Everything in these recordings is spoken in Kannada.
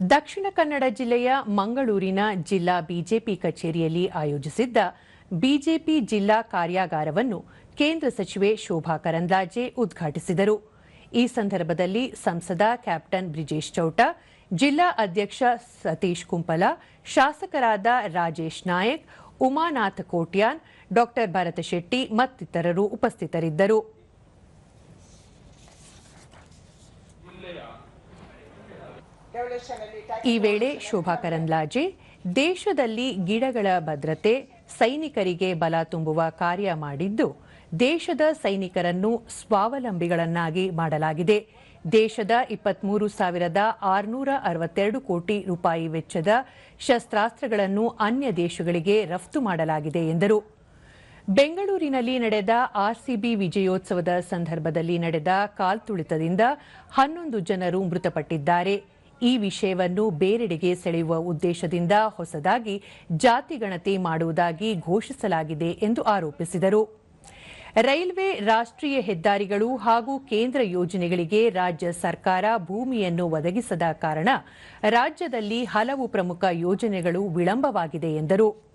ದಕ್ಷಿಣ ಕನ್ನಡ ಜಿಲ್ಲೆಯ ಮಂಗಳೂರಿನ ಜಿಲ್ಲಾ ಬಿಜೆಪಿ ಕಚೇರಿಯಲ್ಲಿ ಆಯೋಜಿಸಿದ್ದ ಬಿಜೆಪಿ ಜಿಲ್ಲಾ ಕಾರ್ಯಾಗಾರವನ್ನು ಕೇಂದ್ರ ಸಚಿವೆ ಶೋಭಾ ಕರಂದ್ಲಾಜೆ ಉದ್ಘಾಟಿಸಿದರು. ಈ ಸಂದರ್ಭದಲ್ಲಿ ಸಂಸದ ಕ್ಯಾಪ್ಟನ್ ಬ್ರಿಜೇಶ್ ಚೌಟ, ಜಿಲ್ಲಾ ಅಧ್ಯಕ್ಷ ಸತೀಶ್ ಕುಂಪಲ, ಶಾಸಕರಾದ ರಾಜೇಶ್ ನಾಯಕ್, ಉಮಾನಾಥ್ ಕೋಟ್ಯಾನ್, ಡಾಕ್ಟರ್ ಭರತ ಶೆಟ್ಟಿ ಮತ್ತಿತರರು ಉಪಸ್ಥಿತರಿದ್ದರು. ಈ ವೇಳೆ ಶೋಭಾ ಕರಂದ್ಲಾಜೆ, ದೇಶದಲ್ಲಿ ಗಿಡಗಳ ಭದ್ರತೆ, ಸೈನಿಕರಿಗೆ ಬಲ ತುಂಬುವ ಕಾರ್ಯ ಮಾಡಿದ್ದು, ದೇಶದ ಸೈನಿಕರನ್ನು ಸ್ವಾವಲಂಬಿಗಳನ್ನಾಗಿ ಮಾಡಲಾಗಿದೆ. ದೇಶದ ಇಪ್ಪತ್ಮೂರು ಸಾವಿರದ ಆರುನೂರ ಅರವತ್ತೆರಡು ಕೋಟಿ ರೂಪಾಯಿ ವೆಚ್ಚದ ಶಸ್ತ್ರಾಸ್ತ್ರಗಳನ್ನು ಅನ್ಯ ದೇಶಗಳಿಗೆ ರಫ್ತು ಮಾಡಲಾಗಿದೆ ಎಂದರು. ಬೆಂಗಳೂರಿನಲ್ಲಿ ನಡೆದ ಆರ್ಸಿಬಿ ವಿಜಯೋತ್ಸವದ ಸಂದರ್ಭದಲ್ಲಿ ನಡೆದ ಕಾಲ್ತುಳಿತದಿಂದ ಹನ್ನೊಂದು ಜನರು ಮೃತಪಟ್ಟಿದ್ದಾರೆ. ಈ ವಿಷಯವನ್ನು ಬೇರೆಡೆಗೆ ಸೆಳೆಯುವ ಉದ್ದೇಶದಿಂದ ಹೊಸದಾಗಿ ಜಾತಿ ಗಣತಿ ಮಾಡುವುದಾಗಿ ಘೋಷಿಸಲಾಗಿದೆ ಎಂದು ಆರೋಪಿಸಿದರು. ರೈಲ್ವೆ ರಾಷ್ಟ್ರೀಯ ಹೆದ್ದಾರಿಗಳು ಹಾಗೂ ಕೇಂದ್ರ ಯೋಜನೆಗಳಿಗೆ ರಾಜ್ಯ ಸರ್ಕಾರ ಭೂಮಿಯನ್ನು ಒದಗಿಸದ ಕಾರಣ ರಾಜ್ಯದಲ್ಲಿ ಹಲವು ಪ್ರಮುಖ ಯೋಜನೆಗಳು ವಿಳಂಬವಾಗಿದೆ ಎಂದರು.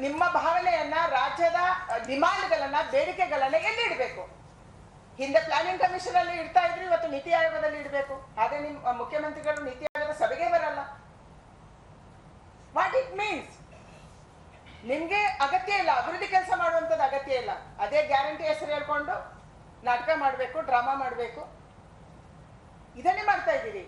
ನಿಮ್ಮ ಭಾವನೆಯನ್ನ ರಾಜ್ಯದ ಡಿಮಾಂಡ್ಗಳನ್ನ, ಬೇಡಿಕೆಗಳನ್ನ ಎಲ್ಲಿ ಇಡಬೇಕು? ಹಿಂದೆ ಪ್ಲಾನಿಂಗ್ ಕಮಿಷನ್ ಅಲ್ಲಿ ಇಡ್ತಾ ಇದ್ರು, ಇವತ್ತು ನೀತಿ ಆಯೋಗದಲ್ಲಿ ಇಡಬೇಕು. ಹಾಗೆ ನಿಮ್ಮ ಮುಖ್ಯಮಂತ್ರಿಗಳು ನೀತಿ ಆಯೋಗದ ಸಭೆಗೆ ಬರಲ್ಲ. ವಾಟ್ ಇಟ್ ಮೀನ್ಸ್ ನಿಮ್ಗೆ ಅಗತ್ಯ ಇಲ್ಲ, ಅಭಿವೃದ್ಧಿ ಕೆಲಸ ಮಾಡುವಂತದ್ದು ಅಗತ್ಯ ಇಲ್ಲ. ಅದೇ ಗ್ಯಾರಂಟಿ ಹೆಸರು ಹೇಳ್ಕೊಂಡು ನಾಟಕ ಮಾಡಬೇಕು ಡ್ರಾಮಾ ಮಾಡಬೇಕು. ಇದನ್ನೇ ಮಾಡ್ತಾ ಇದ್ದೀರಿ.